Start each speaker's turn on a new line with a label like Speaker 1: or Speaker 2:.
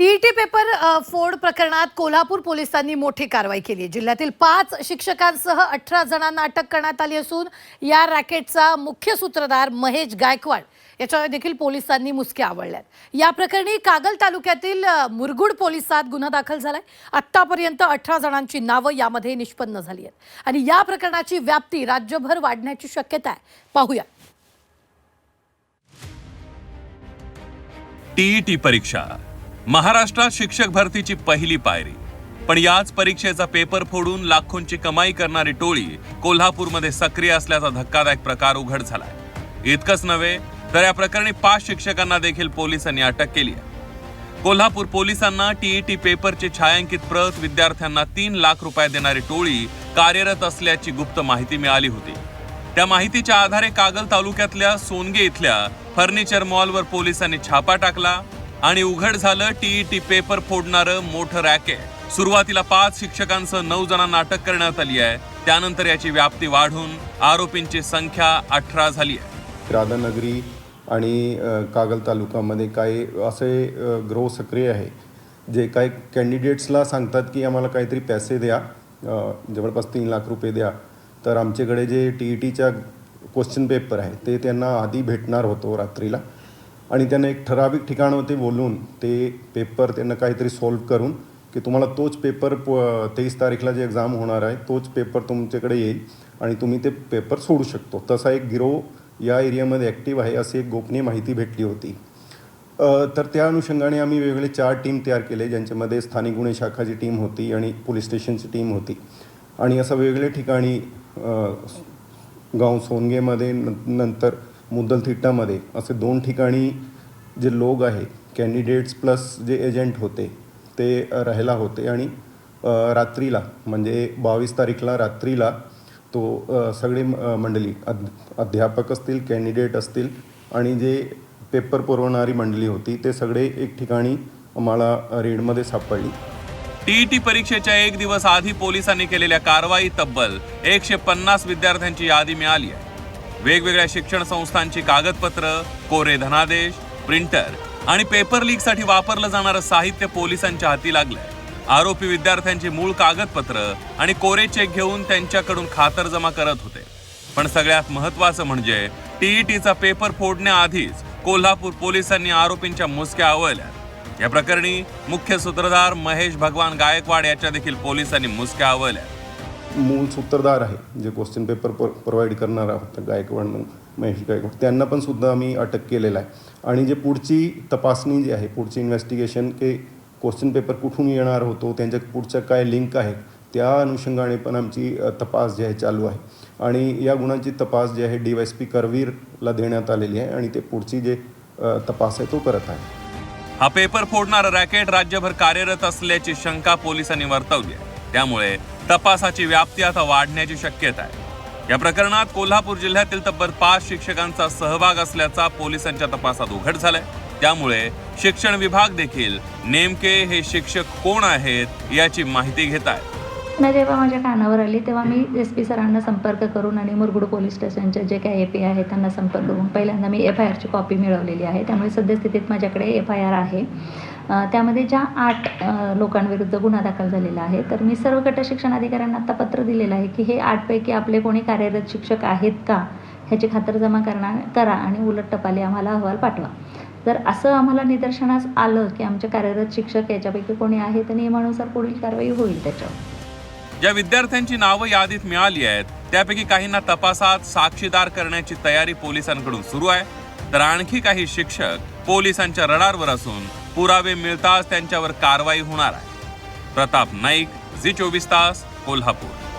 Speaker 1: TET paper फोड प्रकरणात कोल्हापूर पोलिसांनी मोठी कारवाई केली. आहे जिल्ह्यातील पाच शिक्षकांसह अठरा जणांना अटक करण्यात आली असून या रॅकेटचा मुख्य सूत्रधार महेश गायकवाड याच्यावर देखील पोलिसांनी मुसके आवडल्यात या प्रकरणी कागल तालुक्यातील मुरगुड पोलिसात गुन्हा दाखल झालाय. आत्तापर्यंत अठरा जणांची नावं यामध्ये निष्पन्न झाली आहेत. आणि या प्रकरणाची व्याप्ती राज्यभर वाढण्याची शक्यता आहे. पाहूया.
Speaker 2: टीईटी परीक्षा. महाराष्ट्रात शिक्षक भरतीची पहिली पायरी. पण याच परीक्षेचा पेपर फोडून लाखोंची कमाई करणारी टोळी कोल्हापूरमध्ये सक्रिय असल्याचा धक्कादायक प्रकार उघड झालाय. इतकंच नव्हे तर या प्रकरणी पाच शिक्षकांना देखील पोलिसांनी अटक केली आहे. कोल्हापूर पोलिसांना टीईटी पेपरची छायांकित प्रत विद्यार्थ्यांना तीन लाख रुपये देणारी टोळी कार्यरत असल्याची गुप्त माहिती मिळाली होती. त्या माहितीच्या आधारे कागल तालुक्यातल्या सोनगे इथल्या फर्निचर मॉलवर पोलिसांनी छापा टाकला आणि उघड झालं टीईटी पेपर फोडणारं मोठं रॅकेट. सुरुवातीला पाच शिक्षकांसह नऊ जणांना अटक करण्यात आली आहे. त्यानंतर याची व्याप्ती वाढून आरोपींची संख्या अठरा झाली आहे.
Speaker 3: राधानगरी आणि कागल तालुक्यामध्ये काही असे ग्रो ग्रोह सक्रिय आहे जे काही कॅन्डिडेट्सला सांगतात की आम्हाला काहीतरी पैसे द्या जवळपास तीन लाख रुपये द्या तर आमच्याकडे जे टी ई टीच्या क्वेश्चन पेपर आहे ते त्यांना आधी भेटणार होतो रात्रीला. आणि त्यांना एक ठराविक ठिकाणावरती बोलून ते पेपर त्यांना काहीतरी सॉल्व करून की तुम्हाला तोच पेपर प तेवीस तारीखला जे एक्झाम होणार आहे तोच पेपर तुमच्याकडे येईल आणि तुम्ही ते पेपर सोडू शकतो. तसा एक गिरोह या एरियामध्ये ॲक्टिव्ह आहे अशी एक गोपनीय माहिती भेटली होती. तर त्या अनुषंगाने आम्ही वेगवेगळे चार टीम तयार केले ज्यांच्यामध्ये स्थानिक गुन्हे शाखाची टीम होती आणि पोलीस स्टेशनची टीम होती. आणि असं वेगवेगळ्या ठिकाणी गाव सोनगेमध्ये न नंतर मुद्दलथिट्टामध्ये असे दोन ठिकाणी जे लोक आहे कॅन्डिडेट्स प्लस जे एजंट होते ते राहायला होते आणि रात्रीला म्हणजे बावीस तारीखला रात्रीला तो सगळे मंडळी अध अध्यापक असतील कॅन्डिडेट असतील आणि जे पेपर पुरवणारी मंडळी होती ते सगळे एक ठिकाणी आम्हाला रेडमध्ये सापडली.
Speaker 2: टीईटी परीक्षेच्या एक दिवस आधी पोलिसांनी केलेल्या कारवाई तब्बल एकशे पन्नास विद्यार्थ्यांची यादी मिळाली आहे. वेगवेगळ्या शिक्षण संस्थांची कागदपत्र कोरे धनादेश प्रिंटर आणि पेपर लीकसाठी वापरलं जाणारं साहित्य पोलिसांच्या हाती लागलंय. आरोपी विद्यार्थ्यांची मूळ कागदपत्र आणि कोरे चेक घेऊन त्यांच्याकडून खातरजमा करत होते. पण सगळ्यात महत्वाचं म्हणजे टीईटीचा पेपर फोडण्याआधीच कोल्हापूर पोलिसांनी आरोपींच्या मुसक्या आवळल्या. या प्रकरणी मुख्य सूत्रधार महेश भगवान गायकवाड याच्या देखील पोलिसांनी मुसक्या आवळल्या.
Speaker 3: मूळ सूत्रधार आहे जे क्वेश्चन पेपर प्रोव्हाइड करणार आहोत गायकवाड म्हणून महेश गायकवाड. त्यांना पण सुद्धा आम्ही अटक केलेलं आहे. आणि जे पुढची तपासणी जी आहे पुढची इन्व्हेस्टिगेशन के क्वेश्चन पेपर कुठून येणार होतो त्यांच्या पुढच्या काय लिंक आहेत त्या अनुषंगाने पण आमची तपास जी आहे चालू आहे. आणि या गुणांची तपास जी आहे डी वाय एस पी करवीरला देण्यात आलेली आहे आणि ते पुढची जे तपास आहे तो करत आहे.
Speaker 2: हा पेपर फोडणारा रॅकेट राज्यभर कार्यरत असल्याची शंका पोलिसांनी वर्तवली आहे. त्यामुळे तपासाची व्याप्ती आता वाढण्याची शक्यता आहे. या प्रकरणात कोल्हापूर जिल्ह्यातील तब्बल पाच शिक्षकांचा सहभाग असल्याचा पोलिसांच्या तपासात उघड झालाय. त्यामुळे शिक्षण विभाग देखील नेमके हे शिक्षक कोण आहेत याची माहिती घेत आहे.
Speaker 4: नाही जेव्हा माझ्या कानावर आली तेव्हा मी एस पी सरांना संपर्क करून आणि मुरगुड पोलीस स्टेशनचे जे काही ए पी आहे त्यांना संपर्क करून पहिल्यांदा मी एफ आय आरची कॉपी मिळवलेली आहे. त्यामुळे सद्यस्थितीत माझ्याकडे एफ आय आर आहे. त्यामध्ये ज्या आठ लोकांविरुद्ध गुन्हा दाखल झालेला आहे तर मी सर्व गट शिक्षण अधिकाऱ्यांना आता पत्र दिलेलं आहे की हे आठपैकी आपले कोणी कार्यरत शिक्षक आहेत का ह्याची खातरजमा करणार करा आणि उलट टपाली आम्हाला अहवाल पाठवा. जर असं आम्हाला निदर्शनास आलं की आमचे कार्यरत शिक्षक याच्यापैकी कोणी आहे तर नियमानुसार पुढील कारवाई होईल त्याच्यावर.
Speaker 2: ज्या विद्यार्थ्यांची नावं यादीत मिळाली आहेत त्यापैकी काहींना तपासात साक्षीदार करण्याची तयारी पोलिसांकडून सुरू आहे तर आणखी काही शिक्षक पोलिसांच्या रडारवर असून पुरावे मिळताच त्यांच्यावर कारवाई होणार आहे. प्रताप नाईक झी चोवीस तास कोल्हापूर.